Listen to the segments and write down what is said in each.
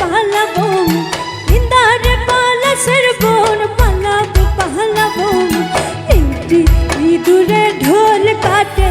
পালাবো ইন্দারে পালা বোন পালাবো পালাবো একটি ইঁদুরে ঢোল কাটে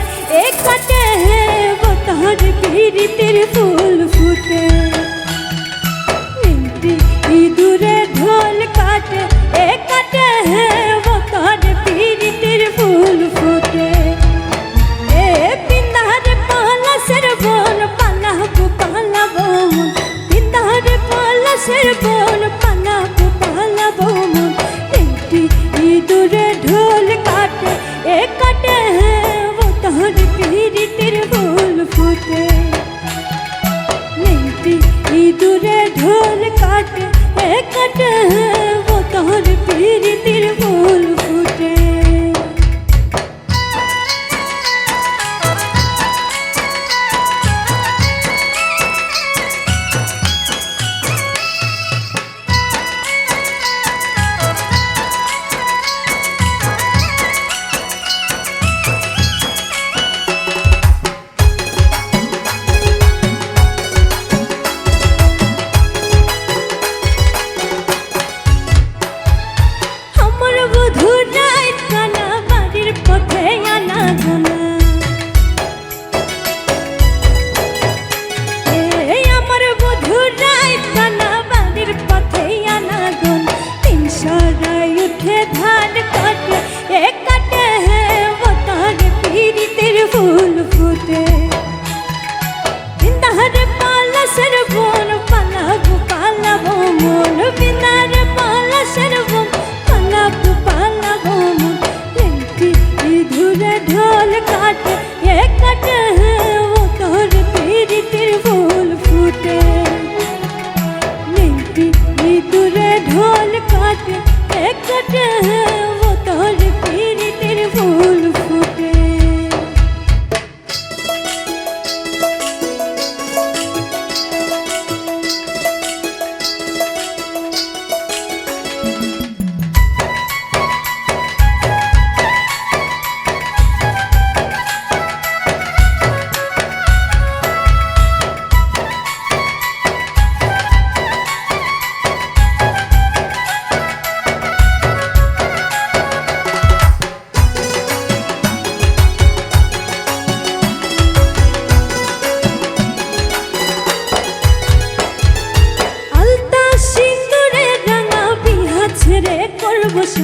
কাটে এ কাটে ও তোর পীরিতির ফুল। ঢোল কাটে।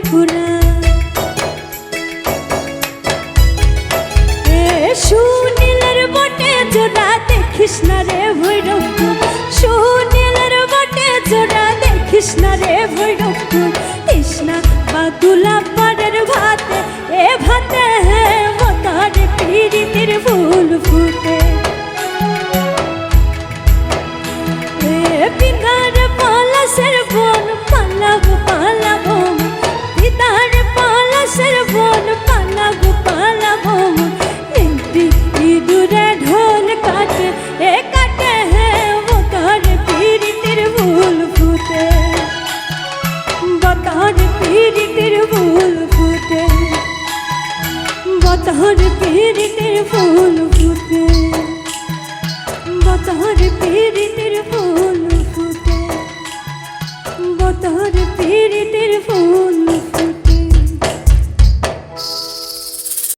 put pura